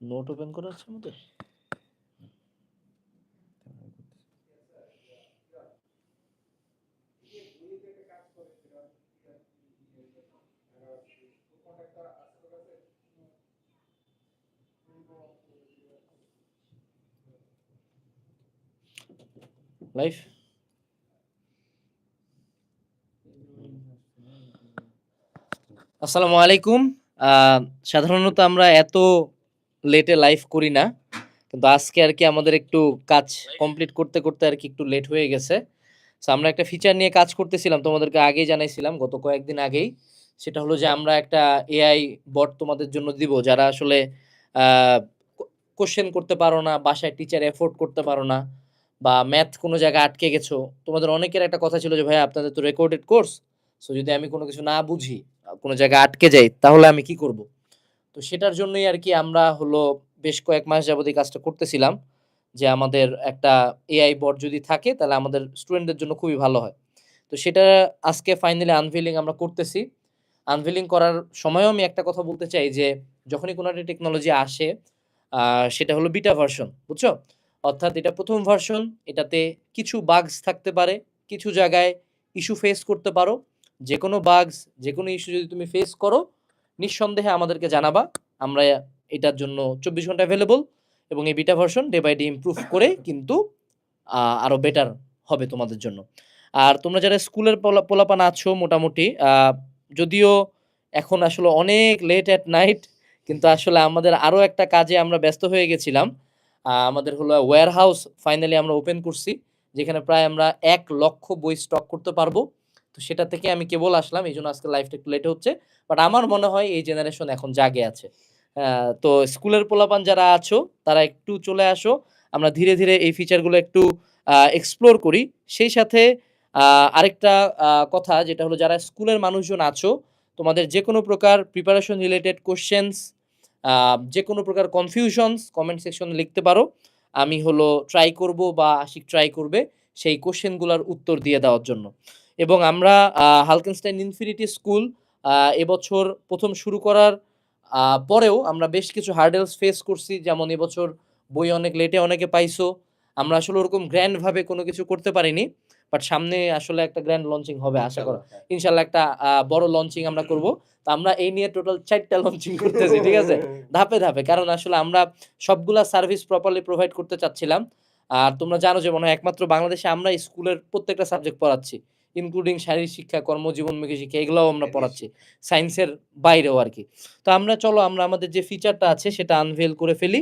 Note open করা আছে আমাদের? লাইফ আসসালামু আলাইকুম। সাধারণত আমরা এত লেটে লাইভ করি না। কিন্তু আজকে আর কি আমাদের একটু কাজ কমপ্লিট করতে করতে আর কি একটু লেট হয়ে গেছে। So, আমরা একটা ফিচার নিয়ে কাজ করতেছিলাম তোমাদেরকে আগেই জানাইছিলাম গত কয়েকদিন আগেই। সেটা হলো যে আমরা একটা এআই বট তোমাদের জন্য দিব যারা আসলে কোশ্চেন করতে পারো না বাসায় টিচার এফোর্ড করতে পারো না বা ম্যাথ কোনো জায়গায় আটকে গেছো। তোমাদের অনেকের একটা কথা ছিল যে ভাই আপনাদের তো রেকর্ডেড কোর্স সো যদি আমি কোনো কিছু না বুঝি কোনো জায়গায় আটকে যাই তাহলে আমি কি করব? তো সেটার জন্যই আর কি আমরা হলো বেশ কয়েক মাস যাবত এই কাজটা করতেছিলাম, যে আমাদের একটা এআই বট যদি থাকে তাহলে আমাদের স্টুডেন্টদের জন্য খুবই ভালো হয়। তো সেটা আজকে ফাইনালি আনভিলিং আমরা করতেছি। আনভিলিং করার সময়ও আমি একটা কথা বলতে চাই যে যখনই কোনো একটা টেকনোলজি আসে সেটা হলো বিটা ভার্সন বুঝছ? অর্থাৎ এটা প্রথম ভার্সন এটাতে কিছু বাগস থাকতে পারে, কিছু জায়গায় ইস্যু ফেস করতে পারো। যে কোনো বাগস যে কোনো ইস্যু যদি তুমি ফেস করো নিঃসন্দেহে আমাদেরকে জানাবা, আমরা এটার জন্য চব্বিশ ঘণ্টা অ্যাভেলেবল এবং এই beta version day by day improve করে কিন্তু আরও বেটার হবে তোমাদের জন্য। আর তোমরা যারা স্কুলের পোলা, পোলাপান আছো মোটামুটি যদিও এখন আসলে অনেক লেট অ্যাট নাইট কিন্তু আসলে আমাদের আরও একটা কাজে আমরা ব্যস্ত হয়ে গেছিলাম। আমাদের হলো ওয়্যার হাউস ফাইনালি আমরা ওপেন করছি, যেখানে প্রায় আমরা এক লক্ষ বই স্টক করতে পারব। তো সেটা থেকে আমি কেবল আসলাম এই জন্য আজকে লাইফটা একটু লেট হচ্ছে। বাট আমার মনে হয় এই জেনারেশন এখন জাগে আছে। তো স্কুলের পোলাপান যারা আছো, তারা একটু চলে আসো। আমরা ধীরে ধীরে এই ফিচারগুলো একটু এক্সপ্লোর করি। সেই সাথে আরেকটা কথা যেটা হলো যারা স্কুলের মানুষজন আছো, তোমাদের যে কোনো প্রকার প্রিপারেশন রিলেটেড কোশ্চেন্স যে কোনো প্রকার কনফিউশনস কমেন্ট সেকশনে লিখতে পারো। আমি হলো ট্রাই করব বা আশিক ট্রাই করবে সেই কোশ্চেনগুলোর উত্তর দিয়ে দেওয়ার জন্য। এবং আমরা হালকেনস্টাইন ইনফিনিটি স্কুল এবছর প্রথম শুরু করার পরেও আমরা বেশ কিছু হার্ডেলস ফেস করছি। যেমন এবছর বই অনেক লেটে অনেকে পাইছো। আমরা আসলে ওরকম গ্র্যান্ড ভাবে কোনো কিছু করতে পারিনি বাট সামনে আসলে একটা গ্র্যান্ড লঞ্চিং হবে আশা করা। ইনশাল্লাহ একটা আহ, বড় লঞ্চিং আমরা করব। তো আমরা এই নিয়ে টোটাল চারটা লঞ্চিং করতেছি ঠিক আছে? ধাপে ধাপে কারণ আসলে আমরা সবগুলা সার্ভিস প্রপারলি প্রোভাইড করতে চাচ্ছিলাম। আর তোমরা জানো যে মনে হয় একমাত্র বাংলাদেশে আমরা স্কুলের প্রত্যেকটা সাবজেক্ট পড়াচ্ছি। ইনক্লুডিং শারীরিক শিক্ষা কর্মজীবনমুখী শিক্ষা এগুলোও আমরা পড়াচ্ছি। সায়েন্সের বাইরেও আর কি তো আমরা চলো আমরা আমাদের যে ফিচারটা আছে সেটা আনভেল করে ফেলি।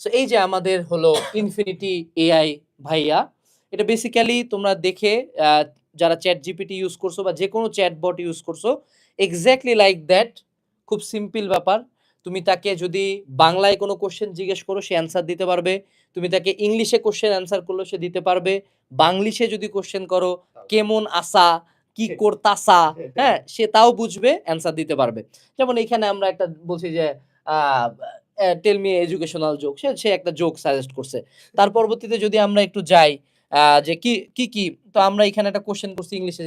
সো এই যে আমাদের হলো ইনফিনিটি এআই ভাইয়া এটা বেসিক্যালি তোমরা দেখে যারা চ্যাট জিপিটি ইউজ করছ বা যে কোনো চ্যাট বট ইউজ করছ এক্স্যাক্টলি লাইক দ্যাট খুব সিম্পল ব্যাপার। তুমি তাকে যদি বাংলায় কোনো কোশ্চেন জিজ্ঞেস করো সে অ্যান্সার দিতে পারবে। তুমি তাকে ইংলিশে কোশ্চেন অ্যান্সার করল সে দিতে পারবে বাংলিশে যদি কোশ্চেন করো কেমন আসা কি করতাসা হ্যাঁ সে তাও বুঝবে অ্যান্সার দিতে পারবে। যেমন এখানে আমরা একটা বলছি যে টেলমি এডুকেশনাল জোক সে সে একটা জোক সাজেস্ট করছে। তার পরবর্তীতে যদি আমরা একটু যাই যে কি কি কি? তো আমরা এখানে একটা কোশ্চেন করছি ইংলিশে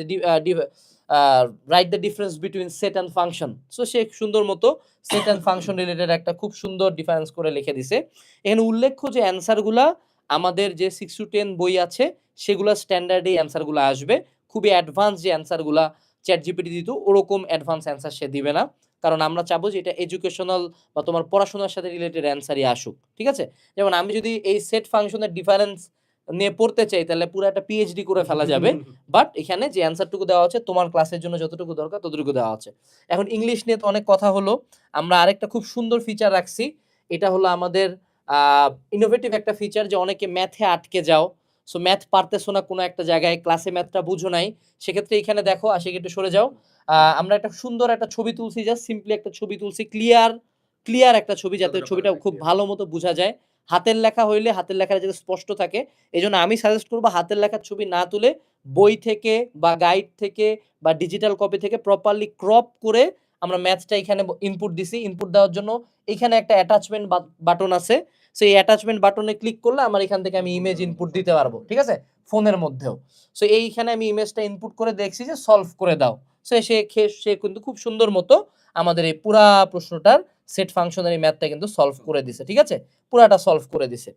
write the difference between set and function so সে সুন্দর মতো সেট অ্যান্ড ফাংশন রিলেটেড একটা খুব সুন্দর ডিফারেন্স করে লিখে দিছে। এখানে উল্লেখ্য যে অ্যান্সারগুলা আমাদের যে সিক্স টু টেন বই আছে, সেগুলো স্ট্যান্ডার্ডে অ্যান্সারগুলো আসবে। খুবই অ্যাডভান্স যে অ্যান্সারগুলা চ্যাট জিপিটি দিত, ওরকম অ্যাডভান্স অ্যান্সার সে দিবে না। কারণ আমরা চাবো যে এটা এডুকেশনাল বা তোমার পড়াশোনার সাথে রিলেটেড অ্যান্সারই আসুক। ঠিক আছে? যেমন আমি যদি এই সেট ফাংশনের ডিফারেন্স নিয়ে পড়তে চাই তাহলে পুরো একটা পিএইচডি করে ফেলা যাবে। বাট এখানে যে অ্যান্সারটুকু দেওয়া আছে তোমার ক্লাসের জন্য যতটুকু দরকার ততটুকু দেওয়া আছে। এখন ইংলিশ নিয়ে তো অনেক কথা হলো। আমরা আরেকটা খুব সুন্দর ফিচার রাখছি। এটা হলো আমাদের ইনোভেটিভ একটা ফিচার যে অনেকে ম্যাথে আটকে যাও। সো ম্যাথ পারতেছো না কোনো একটা জায়গায় ক্লাসে ম্যাথটা বুঝো নাই। সেক্ষেত্রে এখানে দেখো আসে একটু সরে যাও। আহ, আমরা একটা সুন্দর একটা ছবি তুলছি জাস্ট সিম্পলি একটা ছবি তুলছি ক্লিয়ার ক্লিয়ার একটা ছবি যাতে ছবিটা খুব ভালো মতো বোঝা যায়। হাতের লেখা হইলে হাতের লেখাটা যাতে স্পষ্ট থাকে এই আমি সাজেস্ট করব হাতের লেখার ছবি না তুলে বই থেকে বা গাইড থেকে বা ডিজিটাল কপি থেকে প্রপারলি ক্রপ করে আমরা ম্যাথটা এখানে ইনপুট দিছি। ইনপুট দেওয়ার জন্য এখানে একটা অ্যাটাচমেন্ট বাটন আছে। সেই অ্যাটাচমেন্ট বাটনে ক্লিক করলে আমার এখান থেকে আমি ইমেজ ইনপুট দিতে পারব, ঠিক আছে? ফোনের মধ্যেও। সো এইখানে আমি ইমেজটা ইনপুট করে দেখছি যে সলভ করে দাও। সো, সে কিন্তু খুব সুন্দর মতো আমাদের এই পুরা প্রশ্নটার সেট ফাংশনারি ম্যাথটা কিন্তু সলভ করে দিছে, ঠিক আছে? পুরাটা সলভ করে দিছে।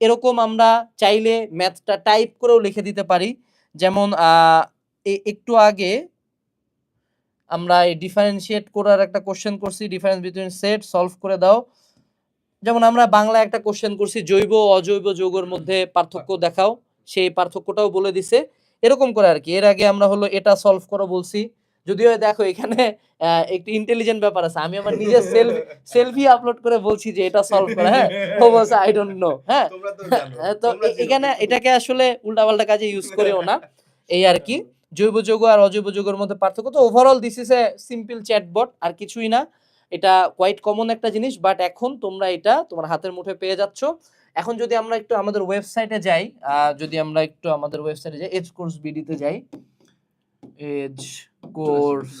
এরকম আমরা চাইলে ম্যাথটা টাইপ করেও লিখে দিতে পারি। যেমন একটু আগে আমরা এই ডিফারেন্সিয়েট করার একটা কোশ্চেন করছি ডিফারেন্স বিটুইন সেট সলভ করে দাও। যেমন আমরা বাংলা একটা কোশ্চেন করছি, জৈব অজৈব যৌগের মধ্যে পার্থক্য দেখাও। সেই পার্থক্যটাও বলে দিছে। এরকম করে আর কি। এর আগে আমরা হলো এটা সলভ করো বলছি। যদিও দেখো এখানে একটু ইন্টেলিজেন্ট ব্যাপার আছে। আমি আমার নিজের সেলফ সেলফি আপলোড করে বলছি যে এটা সলভ করে হ্যাঁ? ও বলছে আই ডোন্ট নো হ্যাঁ? তো এখানে এটাকে আসলে উল্টাপাল্টা কাজে ইউজ করেও না। এই আর কি। জৈব যৌগ আর অজৈব যৌগের মধ্যে পার্থক্য তো overall this is a simple chatbot আর কিছুই না। এটা কোয়াইট কমন একটা জিনিস বাট এখন তোমরা এটা তোমার হাতের মুঠোয় পেয়ে যাচ্ছ। এখন যদি আমরা একটু আমাদের ওয়েবসাইটে যাই যদি আমরা একটু আমাদের ওয়েবসাইটে যাই এজ কোর্স বিডিতে যাই এজ কোর্স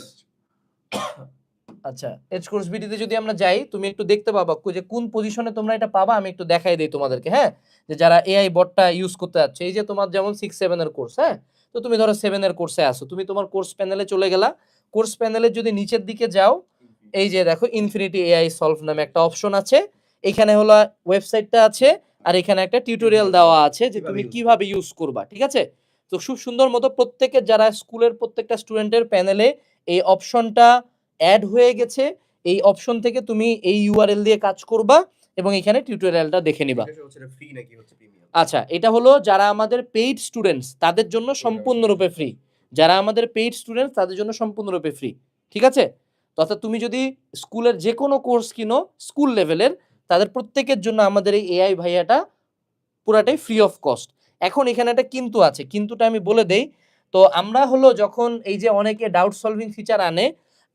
আচ্ছা এজ কোর্স বিডিতে যদি আমরা যাই তুমি একটু দেখতে পাবা যে কোন পজিশনে তোমরা এটা পাবা আমি একটু দেখাই দিই তোমাদেরকে হ্যাঁ? যে যারা এআই বটটা ইউজ করতে যাচ্ছে এই যে তোমার যেমন সিক্স সেভেনের কোর্স হ্যাঁ? তো তুমি ধরো সেভেনের কোর্সে আসো তুমি তোমার কোর্স প্যানেলে চলে গেলা কোর্স প্যানেলের যদি নিচের দিকে যাও এই যে দেখো ইনফিনিটি এআই সলভ নামে একটা অপশন আছে এখানে হলো ওয়েবসাইটটা আছে আর এখানে একটা টিউটোরিয়াল দেওয়া আছে যে তুমি কীভাবে ইউজ করবা ঠিক আছে? তো খুব সুন্দর মতো প্রত্যেকের যারা স্কুলের প্রত্যেকটা স্টুডেন্টের প্যানেলে এই অপশনটা অ্যাড হয়ে গেছে এই অপশন থেকে তুমি এই ইউআরএল দিয়ে কাজ করবা এবং এখানে টিউটোরিয়ালটা দেখে নিবা। আচ্ছা এটা হলো যারা আমাদের পেইড স্টুডেন্টস তাদের জন্য সম্পূর্ণরূপে ফ্রি যারা আমাদের পেইড স্টুডেন্টস তাদের জন্য সম্পূর্ণরূপে ফ্রি ঠিক আছে? তো অর্থাৎ তুমি যদি স্কুলের যে কোনো কোর্স কিনো স্কুল লেভেলের তাদের প্রত্যেকের জন্য আমাদের এই এআই ভাইয়াটা পুরাটাই ফ্রি অফ কস্ট এখন এখানে একটা কিন্তু আছে, কিন্তুটা আমি বলে দেই। তো আমরা হলো যখন এই যে অনেকে ডাউট সলভিং ফিচার আনে,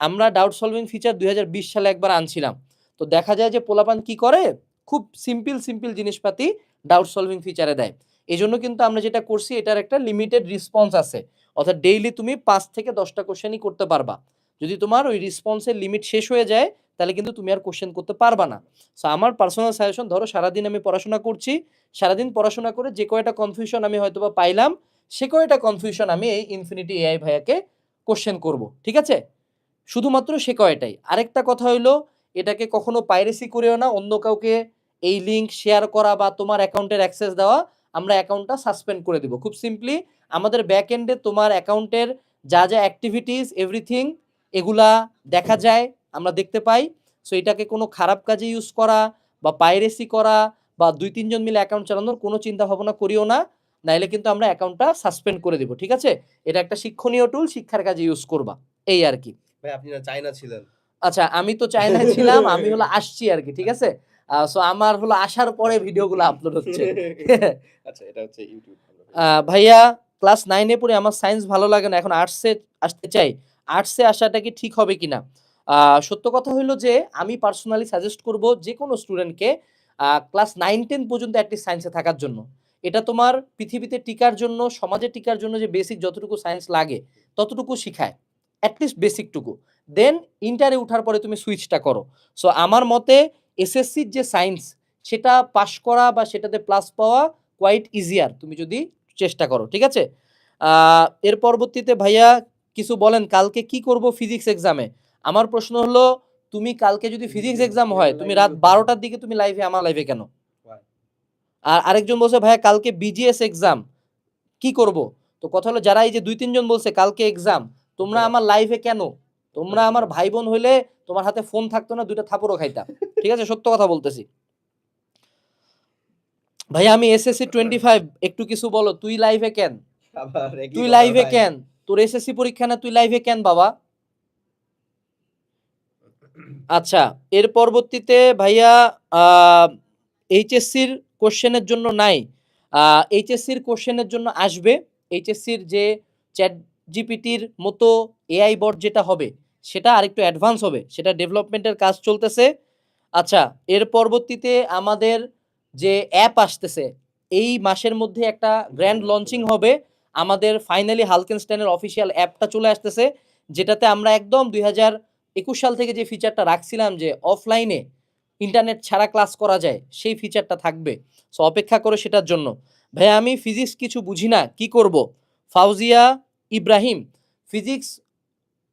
আমরা ডাউট সলভিং ফিচার দু হাজার বিশ সালে একবার আনছিলাম। তো দেখা যায় যে পোলাপান কি করে? খুব সিম্পল সিম্পল জিনিসপাতি ডাউট সলভিং ফিচারে দেয়। এই জন্য কিন্তু আমরা যেটা করছি, এটার একটা লিমিটেড রেসপন্স আছে। অর্থাৎ ডেইলি তুমি পাঁচ থেকে দশটা কোশ্চেনই করতে পারবা। যদি তোমার ওই রেসপন্সের লিমিট শেষ হয়ে যায় তাহলে কিন্তু তুমি আর কোশ্চেন করতে পারবা না। সো আমার পার্সোনাল সাজেশন ধরো সারাদিন আমি পড়াশোনা করছি, সারাদিন পড়াশোনা করে যে কয়টা কনফিউশন আমি হয়তোবা পাইলাম, সে কয়টা কনফিউশন আমি এই ইনফিনিটি এআই ভাইয়াকে কোশ্চেন করব, ঠিক আছে? শুধুমাত্র সে কয়টাই। আরেকটা কথা হইল, এটাকে কখনো পাইরেসি করেও না, অন্য কাউকে এই লিঙ্ক শেয়ার করা বা তোমার অ্যাকাউন্টের অ্যাক্সেস দেওয়া, আমরা অ্যাকাউন্টটা সাসপেন্ড করে দিব। খুব সিম্পলি আমাদের ব্যাক এন্ডে তোমার অ্যাকাউন্টের যা যা অ্যাক্টিভিটিস এভরিথিং এগুলা দেখা যায়। আমরা দেখতে পাই। সো এটাকে কোনো খারাপ কাজে ইউজ করা বা পাইরেসি করা বা দুই তিনজন মিলে অ্যাকাউন্ট চালানোর কোনো চিন্তা ভাবনা করিও না। নাইলে কিন্তু আমরা অ্যাকাউন্টটা সাসপেন্ড করে দিব ঠিক আছে? এটা একটা শিক্ষণীয় টুল শিক্ষার কাজে ইউজ করবা। এই আর কি। ভাই আপনি না চায়না ছিলেন। আচ্ছা আমি তো চায়নায় ছিলাম আমি হলো আসছি আর কি ঠিক আছে? সো আমার হলো আসার পরে ভিডিওগুলো আপলোড হচ্ছে। আচ্ছা এটা হচ্ছে ইউটিউব ভাইয়া ক্লাস নাইনে পড়ে আমার সায়েন্স ভালো লাগে না এখন আর্টসে আসতে চাই। আর্টসে আসাটা কি ঠিক হবে কিনা? সত্য কথা হইল যে, আমি পার্সোনালি সাজেস্ট করব যে কোনো স্টুডেন্টকে ক্লাস নাইন টেন পর্যন্ত অ্যাটলিস্ট সায়েন্সে থাকার জন্য। এটা তোমার পৃথিবীতে টিকার জন্য, সমাজে টিকার জন্য যে বেসিক যতটুকু সায়েন্স লাগে, ততটুকু শিখায়। অ্যাটলিস্ট বেসিকটুকু দেন ইন্টারে উঠার পরে তুমি সুইচটা করো। সো আমার মতে এসএসসির যে সায়েন্স সেটা পাশ করা বা সেটাতে প্লাস পাওয়া কোয়াইট ইজিয়ার তুমি যদি চেষ্টা করো, ঠিক আছে? এর পরবর্তীতে ভাইয়া কিছু বলেন, কালকে কি করব ফিজিক্স এক্সামে আমার প্রশ্ন হলো তুমি কালকে যদি ফিজিক্স এক্সাম হয় তুমি রাত বারোটার দিকে তুমি লাইভে আমার লাইভে কেন? আর আরেকজন বলছে ভাইয়া কালকে বিজিএস এক্সাম কি করব? তো কথা হলো যারা এই যে দুই তিনজন বলছে কালকে এক্সাম তোমরা। আমার লাইভে কেন? তোমরা আমার ভাই বোন হইলে তোমার হাতে ফোন থাকতো না দুইটা থাপড়ও খাইতাম ঠিক আছে সত্য কথা বলতেছি। ভাই আমি এসএসসি টোয়েন্টি ফাইভ একটু কিছু বলো তুই লাইভে কেন? তুই লাইভে। কেন? তোর এসএসসি পরীক্ষা না তুই লাইভে কেন বাবা? আচ্ছা এর পরবর্তীতে ভাইয়া এইচএসসির কোশ্চেনের জন্য নাই। এইচএসসির কোশ্চেনের জন্য আসবে। এইচএসসির যে চ্যাট জিপিটির মতো এআই বট যেটা হবে, সেটা আরেকটু অ্যাডভান্স হবে, সেটা ডেভেলপমেন্টের কাজ চলতেছে। আচ্ছা এর পরবর্তীতে আমাদের যে অ্যাপ আসতেছে, এই মাসের মধ্যে একটা গ্র্যান্ড লঞ্চিং হবে। আমাদের ফাইনালি হালকেনস্টাইনের অফিসিয়াল অ্যাপটা চলে আসতেছে, যেটাতে আমরা একদম দুই হাজার একুশ সাল থেকে যে ফিচারটা রাখছিলাম যে অফলাইনে ইন্টারনেট ছাড়া ক্লাস করা যায়, সেই ফিচারটা থাকবে। সো অপেক্ষা করো সেটার জন্য। ভাই, আমি ফিজিক্স কিছু বুঝি না, কি করব? ফাউজিয়া ইব্রাহিম ফিজিক্স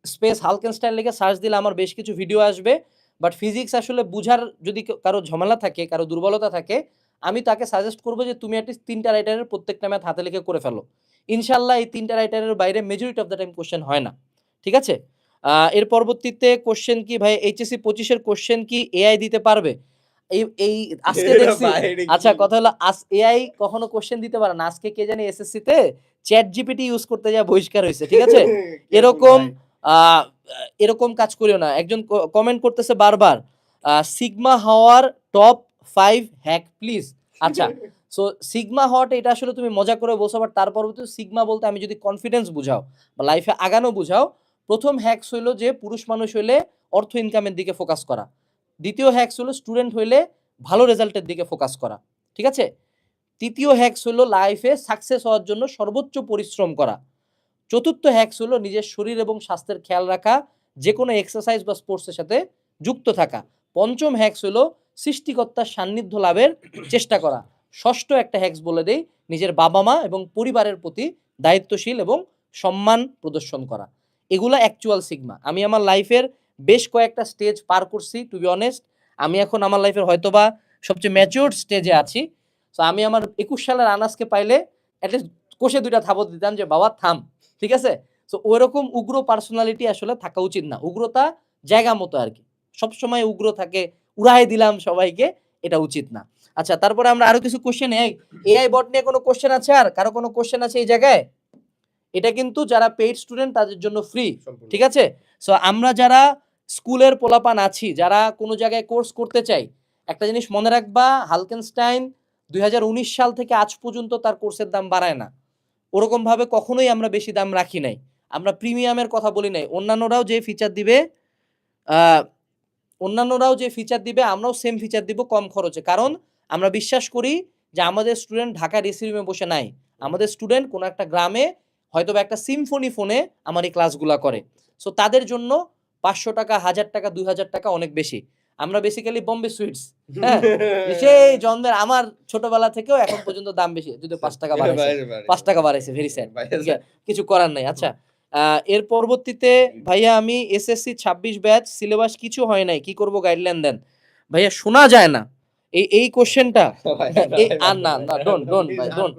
স্পেস হালকেনস্টাইন লেগে সার্চ দিলে আমার বেশ কিছু ভিডিও আসবে। বাট ফিজিক্স আসলে বুঝার যদি কারও ঝামেলা থাকে, কারও দুর্বলতা থাকে, আমি তাকে সাজেস্ট করব যে তুমি অ্যাটলিস্ট তিনটা রাইটারের প্রত্যেকটা ম্যাথ হাতে লিখে করে ফেলো। ইনশাল্লাহ এই তিনটা রাইটারের বাইরে majority of the time question হয় না। ঠিক আছে? এর পরবর্তীতে কোশ্চেন কি ভাই? এইচএসসি পঁচিশের কোশ্চেন কি এআই দিতে পারবে? এই এই আজকে দেখছি আচ্ছা কথা হলো আজ এআই কখনো কোশ্চেন দিতে পারে না। আজকে কে জানি এসএসসি তে চ্যাট জিপিটি ইউজ করতে যা বহিষ্কার হয়েছে ঠিক আছে? এরকম আহ, এরকম কাজ করিও না। একজন কমেন্ট করতেছে বারবার সিগমা হওয়ার টপ ফাইভ হ্যাক প্লিজ আচ্ছা সো সিগমা হওয়াটা এটা আসলে তুমি মজা করে বলছো বাট তার পরবর্তী সিগমা বলতে আমি যদি কনফিডেন্স বুঝাও বা লাইফে আগানো বুঝাও প্রথম হ্যাকস হইল যে পুরুষ মানুষ হইলে অর্থ ইনকামের দিকে ফোকাস করা। দ্বিতীয় হ্যাকস হলো স্টুডেন্ট হইলে ভালো রেজাল্টের দিকে ফোকাস করা। ঠিক আছে? তৃতীয় হ্যাকস হলো লাইফে সাকসেস হওয়ার জন্য সর্বোচ্চ পরিশ্রম করা। চতুর্থ হ্যাকস হলো নিজের শরীর এবং স্বাস্থ্যের খেয়াল রাখা যে কোনো এক্সারসাইজ বা স্পোর্টসের সাথে যুক্ত থাকা। পঞ্চম হ্যাকস হলো সৃষ্টিকর্তার সান্নিধ্য লাভের চেষ্টা করা। ষষ্ঠ একটা হ্যাক্স বলে দেই, নিজের বাবা মা এবং পরিবারের প্রতি দায়িত্বশীল এবং সম্মান প্রদর্শন করা। এগুলা অ্যাকচুয়াল সিগমা আমি আমার লাইফের বেশ কয়েকটা স্টেজ পার করছি টু বি অনেস্ট আমি এখন আমার লাইফের হয়তোবা সবচেয়ে ম্যাচিওর স্টেজে আছি। তো আমি আমার একুশ সালের আনাজকে পাইলে অ্যাটলিস্ট কোষে দুইটা থাবত দিতাম যে, বাবা, থাম। ঠিক আছে? তো ওইরকম উগ্র পার্সোনালিটি আসলে থাকা উচিত না। উগ্রতা জায়গা মতো আর কি। সবসময় উগ্র থাকে, উড়াই দিলাম সবাইকে, এটা উচিত না। আচ্ছা তারপরে আমরা আরও কিছু কোশ্চেন এআই বট নিয়ে কোনো কোশ্চেন আছে আর? কারও কোনো কোশ্চেন আছে এই জায়গায়? এটা কিন্তু যারা পেইড স্টুডেন্ট তাদের জন্য ফ্রি ঠিক আছে? সো আমরা যারা স্কুলের পোলাপান আছি যারা কোনো জায়গায় কোর্স করতে চাই একটা জিনিস মনে রাখবা হালকেনস্টাইন দুই হাজার উনিশ সাল থেকে আজ পর্যন্ত তার কোর্সের দাম বাড়ায় না। ওরকম ভাবে কখনোই আমরা বেশি দাম রাখি নাই। আমরা প্রিমিয়ামের কথা বলি নাই। অন্যান্যরাও যে ফিচার দিবে অন্যান্যরাও যে ফিচার দিবে আমরাও সেম ফিচার দিব কম খরচে। কারণ আমরা বিশ্বাস করি যে আমাদের স্টুডেন্ট ঢাকা ডিসি রুমে বসে নাই। আমাদের স্টুডেন্ট কোনো একটা গ্রামে হয়তো বা একটা সিম্ফনি ফোনে আমার এই ক্লাসগুলো করে। সো তাদের জন্য পাঁচশো টাকা হাজার টাকা দুই হাজার টাকা অনেক বেশি। আমরা বেসিক্যালি বম্বে সুইটস হ্যাঁ? সেই জন্মের আমার ছোটবেলা থেকেও এখন পর্যন্ত দাম বেশি। যদি পাঁচ টাকা বাড়াইছে। পাঁচ টাকা বাড়াইছে ভেরি স্যাড কিছু করার নাই। আচ্ছা আহ, এর পরবর্তীতে ভাইয়া আমি এসএসসি ছাব্বিশ ব্যাচ সিলেবাস কিছু হয় নাই। কি করব? গাইডলাইন দেন। ভাইয়া শোনা যায় না। এই এই কোশ্চেনটা আর না না ডোন্ট ডোন্ট ভাই ডোন্ট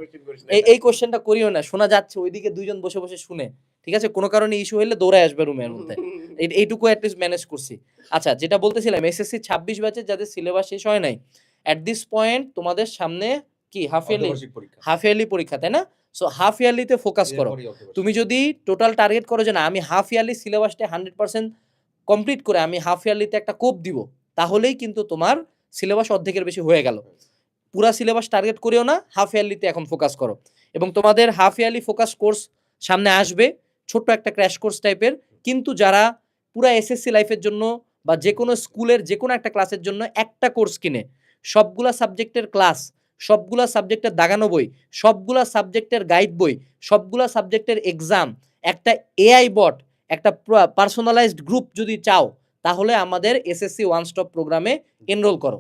এই এই কোশ্চেনটা করিও না শোনা যাচ্ছে ওইদিকে দুইজন বসে বসে শুনে ঠিক আছে? কোনো কারণে ইস্যু হইলে দৌড়ায় আসবে রুমের মধ্যে। এইটুকু অ্যাটলিস্ট ম্যানেজ করছি। আচ্ছা যেটা বলতেছিলাম এসএসসি ছাব্বিশ ব্যাচের যাদের সিলেবাস শেষ হয় নাই অ্যাট দিস পয়েন্ট তোমাদের সামনে কি হাফ ইয়ারলি হাফ ইয়ারলি পরীক্ষা তাই না? সো হাফ ইয়ারলিতে ফোকাস করো। তুমি যদি টোটাল টার্গেট করো যে না আমি হাফ ইয়ারলি সিলেবাসটা হান্ড্রেড পার্সেন্ট কমপ্লিট করে আমি হাফ ইয়ারলিতে একটা কোপ দিব তাহলেই কিন্তু তোমার সিলেবাস অর্ধেকের বেশি হয়ে গেল। পুরা সিলেবাস টার্গেট করেও না হাফ ইয়ারলিতে এখন ফোকাস করো। এবং তোমাদের হাফ ইয়ারলি ফোকাস কোর্স সামনে আসবে, ছোট্ট একটা ক্র্যাশ কোর্স টাইপের কিন্তু যারা পুরা এসএসসি লাইফের জন্য বা যে কোনো স্কুলের যে কোনো একটা ক্লাসের জন্য একটা কোর্স কিনে, সবগুলা সাবজেক্টের ক্লাস সবগুলা সাবজেক্টের দাগানো বই, সবগুলা সাবজেক্টের গাইড বই, সবগুলা সাবজেক্টের এক্সাম একটা এআই বট একটা পার্সোনালাইজড গ্রুপ যদি চাও তাহলে আমাদের এসএসসি ওয়ান স্টপ প্রোগ্রামে এনরোল করো।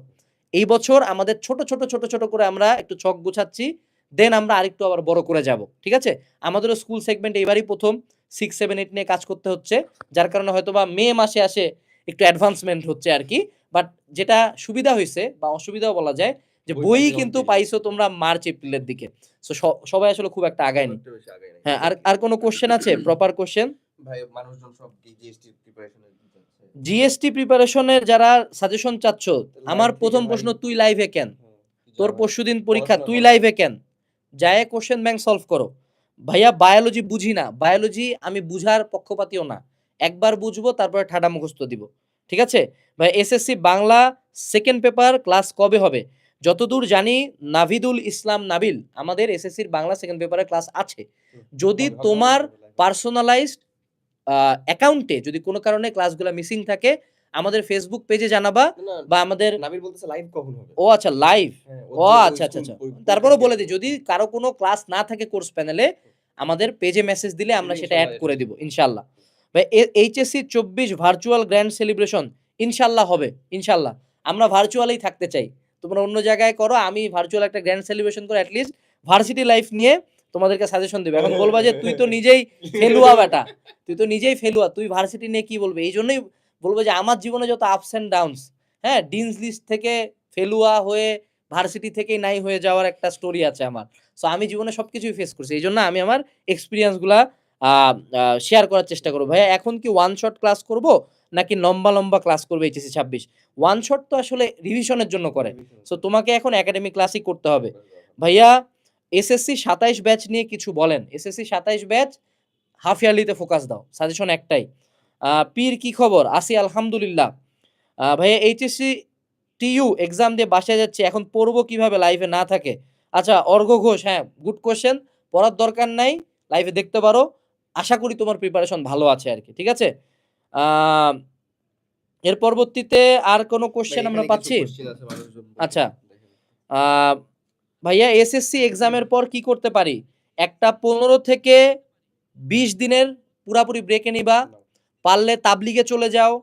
এই বছর আমাদের ছোট ছোট ছোট ছোট করে আমরা একটু ছক গুছাচ্ছি দেন আমরা আরেকটু আবার বড় করে যাব ঠিক আছে? আমাদেরও স্কুল সেগমেন্ট এবারই প্রথম সিক্স সেভেন এইট নিয়ে কাজ করতে হচ্ছে যার কারণে হয়তো বা মে মাসে আসে একটু অ্যাডভান্সমেন্ট হচ্ছে আর কি বাট যেটা সুবিধা হয়েছে বা অসুবিধাও বলা যায় যে বই কিন্তু পাইছো তোমরা মার্চ এপ্রিলের দিকে সো সবাই আসলে খুব একটা আগায়নি হ্যাঁ আর আর কোনো কোশ্চেন আছে? প্রপার কোশ্চেন ভাই মানুষজন সব জিএসটি প্রিপারেশন জিএসটি প্রিপারেশনের যারা সাজেশন চাচ্ছ আমার প্রথম প্রশ্ন। তুই লাইভে কেন? তোর পরশুদিন পরীক্ষা তুই লাইভে কেন? যায় কোশ্চেন ব্যাংক সলভ করো। ভাইয়া বায়োলজি বুঝি না। বায়োলজি আমি বুঝার পক্ষপাতীও না। একবার বুঝব তারপরে ঠাডা মুখস্থ দিব। ঠিক আছে? ভাই SSC Bangla second paper class কবে হবে? যতদূর জানি নাভিদুল ইসলাম নাবিল আমাদের এসএসসির বাংলা সেকেন্ড পেপারের ক্লাস আছে। যদি তোমার পার্সোনালাইজড অ্যাকাউন্টে যদি কোনো কারণে ক্লাসগুলো মিসিং থাকে আমাদের ফেসবুক পেজে জানাবা বা আমাদের নাবিল বলতেছে লাইভ কখন হবে? ও আচ্ছা লাইভ হ্যাঁ, ও আচ্ছা আচ্ছা আচ্ছা। তারপরেও বলে দিই যদি কারও কোনো ক্লাস না থাকে কোর্স প্যানেলে আমাদের পেজে মেসেজ দিলে আমরা সেটা অ্যাড করে দিব ইনশাল্লাহ। ভাই এইচএসসি চব্বিশ ভার্চুয়াল গ্র্যান্ড সেলিব্রেশন ইনশাল্লাহ হবে ইনশাল্লাহ। আমরা ভার্চুয়ালেই থাকতে চাই। তোমরা অন্য জায়গায় করো আমি ভার্চুয়াল একটা গ্র্যান্ড সেলিব্রেশন করে অ্যাটলিস্ট ভার্সিটি লাইফ নিয়ে তোমাদেরকে সাজেশন দেবে। এখন বলবা যে তুই তো নিজেই ফেলুয়া বেটা। তুই তো নিজেই ফেলুয়া। তুই ভার্সিটি নিয়ে কি বলবে? এই জন্যই বলব যে আমার জীবনে যত আপস অ্যান্ড ডাউনস হ্যাঁ ডিনস লিস্ট থেকে ফেলুয়া হয়ে ভার্সিটি থেকেই নাই হয়ে যাওয়ার একটা স্টোরি আছে আমার। সো আমি জীবনে সব কিছুই ফেস করছি। এই জন্য আমি আমার এক্সপিরিয়েন্সগুলা শেয়ার করার চেষ্টা করব। ভাইয়া এখন কি ওয়ান শট ক্লাস করব নাকি লম্বা লম্বা ক্লাস করবে এইচএসি ছাব্বিশ? ওয়ান শট তো আসলে রিভিশনের জন্য করে। সো তোমাকে এখন একাডেমিক ক্লাসই করতে হবে। ভাইয়া এসএসসি সাতাইশ ব্যাচ নিয়ে কিছু বলেন। এসএসসি সাতাইশ ব্যাচ হাফ ইয়ারলিতে ফোকাস দাও। সাজেশন একটাই। পীর কি খবর? আসি আলহামদুলিল্লাহ। ভাইয়া এইচএসসি টিইউ এক্সাম দিয়ে বাসায় যাচ্ছে। এখন পড়ব কীভাবে? লাইভে না থাকে। আচ্ছা অর্ঘ ঘোষ হ্যাঁ গুড কোয়েশ্চেন পড়ার দরকার নাই। লাইভে দেখতে পারো। আশা করি তোমার প্রিপারেশন ভালো আছে আর কি ঠিক আছে? এর পরবর্তীতে আর কোনো কোশ্চেন আমরা পাচ্ছি? আচ্ছা। ভাইয়া এসএসসি এক্সামের পর কি করতে পারি? একটা পনেরো থেকে বিশ দিনের পুরাপুরি ব্রেকে নিবা। পারলে তাবলিগে চলে যাও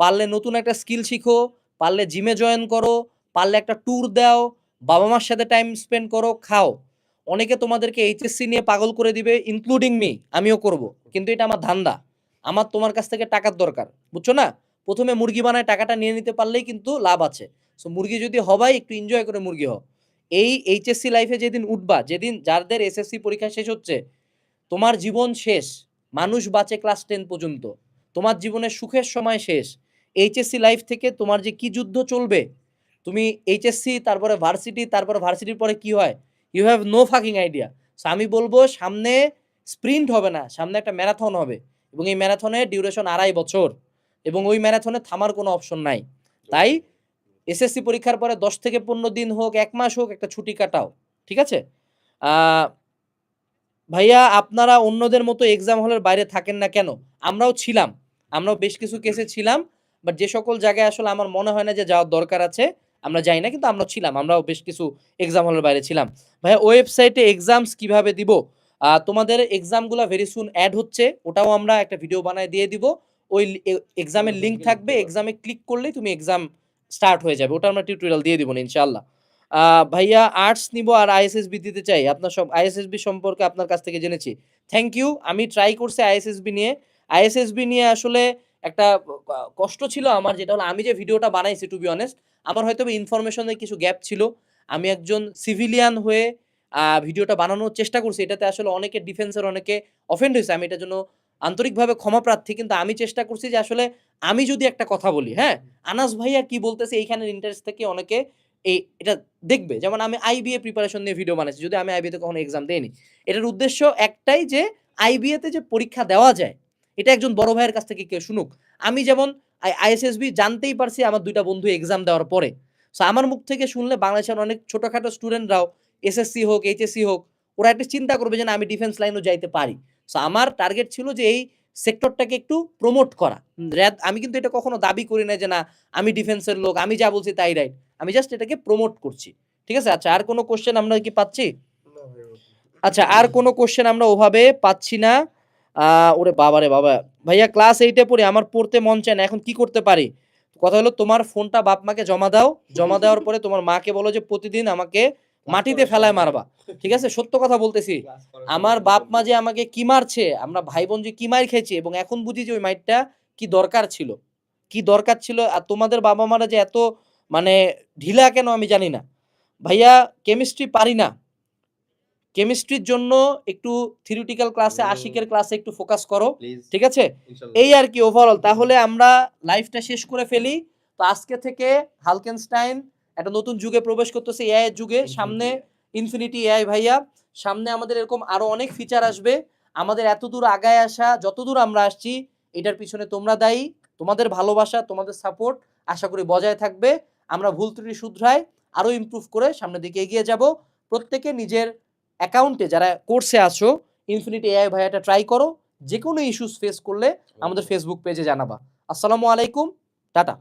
পারলে নতুন একটা স্কিল শিখো পারলে জিমে জয়েন করো পারলে একটা ট্যুর দাও বাবা মার সাথে টাইম স্পেন্ড করো খাও। অনেকে তোমাদেরকে এইচএসসি নিয়ে পাগল করে দিবে ইনক্লুডিং মি আমিও করব। কিন্তু এটা আমার ধান্দা। আমার তোমার কাছ থেকে টাকার দরকার বুঝছ না? প্রথমে মুরগি বানায় টাকাটা নিয়ে নিতে পারলেই কিন্তু লাভ আছে। সো মুরগি যদি হবাই একটু এনজয় করে মুরগি হও। এই এইচএসসি লাইফে যেদিন উঠবা, যেদিন যাদের এসএসসি পরীক্ষা শেষ হচ্ছে, তোমার জীবন শেষ। মানুষ বাঁচে ক্লাস টেন পর্যন্ত। তোমার জীবনের সুখের সময় শেষ। এইচএসসি লাইফ থেকে তোমার যে কি যুদ্ধ চলবে, তুমি এইচএসসি তারপরে ভার্সিটি তারপরে ভার্সিটির পরে কি হয়? You have no fucking idea so আমি বলব, সামনে স্প্রিন্ট হবে না, সামনে একটা ম্যারাথন হবে। এবং এই ম্যারাথনের ডিউরেশন আড়াই বছর। এবং ওই ম্যারাথনে থামার কোনো অপশন নাই। তাই এসএসসি পরীক্ষার পরে দশ থেকে পনেরো দিন হোক, এক মাস হোক, একটা ছুটি কাটাও, ঠিক আছে? ভাইয়া, আপনারা অন্যদের মতো এক্সাম হলের বাইরে থাকেন না কেন? আমরাও ছিলাম, আমরাও বেশ কিছু কেসে ছিলাম বাট যে সকল জায়গায় আসলে আমার মনে হয় না যে যাওয়ার দরকার আছে, আমরা যাই না, কিন্তু আমরা ছিলাম, আমরাও বেশ কিছু এক্সাম হলের বাইরে ছিলাম। ভাইয়া ওয়েবসাইটে এক্সামস কীভাবে দিব? তোমাদের এক্সামগুলো ভেরি সুন অ্যাড হচ্ছে, ওটাও আমরা একটা ভিডিও বানায় দিয়ে দিব। ওই এক্সামের লিঙ্ক থাকবে এক্সামে ক্লিক করলেই তুমি এক্সাম স্টার্ট হয়ে যাবে। ওটা আমরা টিউটোরিয়াল দিয়ে দিব ইনশাল্লাহ ভাইয়া আর্টস নিব আর আইএসএসবি দিতে চাই। আপনার সব আইএসএসবি সম্পর্কে আপনার কাছ থেকে জেনেছি। থ্যাংক ইউ আমি ট্রাই করছি আইএসএসবি নিয়ে। আইএসএসবি নিয়ে আসলে একটা কষ্ট ছিল আমার, যেটা হলো আমি যে ভিডিওটা বানাইছি টু বি অনেস্ট আমার হয়তো ইনফরমেশনের কিছু গ্যাপ ছিল। আমি একজন সিভিলিয়ান হয়ে ভিডিওটা বানানোর চেষ্টা করছি। এটাতে আসলে অনেকে ডিফেন্সের অনেকে অফেন্ড হয়েছে। আমি এটার জন্য আন্তরিকভাবে ক্ষমা প্রার্থী কিন্তু আমি চেষ্টা করছি যে আসলে আমি যদি একটা কথা বলি হ্যাঁ? আনাস ভাইয়া কি বলতেছে এইখানের ইন্টারেস্ট থেকে অনেকে এই এটা দেখবে। যেমন আমি আইবিএ প্রিপারেশন নিয়ে ভিডিও বানাচ্ছি যদি আমি আইবিএতে কখনো এক্সাম দেইনি। এটার উদ্দেশ্য একটাই যে আইবিএতে যে পরীক্ষা দেওয়া যায় এটা একজন বড় ভাইয়ের কাছ থেকে কেউ শুনুক। আমি যেমন আইএসএসবি জানতেই পারছি আমার দুইটা বন্ধু এক্সাম দেওয়ার পরে। সো আমার মুখ থেকে শুনলে বাংলাদেশের অনেক ছোটোখাটো স্টুডেন্টরাও এসএসসি হোক এইচএসসি হোক ওরা একটা চিন্তা করবে যে না আমি ডিফেন্স লাইনও যাইতে পারি। সো আমার টার্গেট ছিল যে এই সেক্টরটাকে একটু প্রমোট করা। আমি কিন্তু এটা কখনো দাবি করি না যে না আমি ডিফেন্সের লোক আমি যা বলছি তাই রাইট আমি জাস্ট এটাকে প্রমোট করছি। ঠিক আছে? আচ্ছা আর কোনো কোশ্চেন আমরা কি পাচ্ছি? আচ্ছা আর কোনো কোশ্চেন আমরা ওভাবে পাচ্ছি না। ওরে বাবা রে বাবা। ভাইয়া ক্লাস এইটে পড়ি আমার পড়তে মন চায় না এখন কি করতে পারি? কথা হলো তোমার ফোনটা বাপ মাকে জমা দাও। জমা দেওয়ার পরে তোমার মাকে বলো যে প্রতিদিন আমাকে মাটিতে ফেলায় মারবা। ঠিক আছে? সত্য কথা বলতেছি। আমার বাপ মা যে আমাকে কি মারছে আমরা ভাই বোন যে কি মার খেয়েছি এবং এখন বুঝি যে ওই মাইটটা কি দরকার ছিল। কি দরকার ছিল আর তোমাদের বাবা মারা যে এত মানে ঢিলা কেন আমি জানি না। ভাইয়া কেমিস্ট্রি পারি না। কেমিস্ট্রির জন্য একটু থিওরিটিক্যাল ক্লাসে আশিকের ক্লাসে একটু ফোকাস করো। ঠিক আছে? এই আর কি ওভারঅল তাহলে আমরা লাইফটা শেষ করে ফেলি। তো আজকে থেকে হালকেনস্টাইন একটা নতুন যুগে প্রবেশ করতেছে এআই যুগে। সামনে ইনফিনিটি এআই ভাইয়া সামনে আমাদের এরকম আরও অনেক ফিচার আসবে। আমাদের এত দূর আগায় আসা যতদূর আমরা আসছি এটার পিছনে তোমরা দায়ী তোমাদের ভালোবাসা তোমাদের সাপোর্ট আশা করি বজায় থাকবে। আমরা ভুল ত্রুটি শুধরাই আরও ইমপ্রুভ করে সামনের দিকে এগিয়ে যাব। প্রত্যেকে নিজের অ্যাকাউন্টে যারা কোর্সে আছো ইনফিনিটি এআই ভাইয়াটা ট্রাই করো। যে কোনো ইস্যুস ফেস করলে আমাদের ফেসবুক পেজে জানাবা। আসসালামু আলাইকুম টাটা।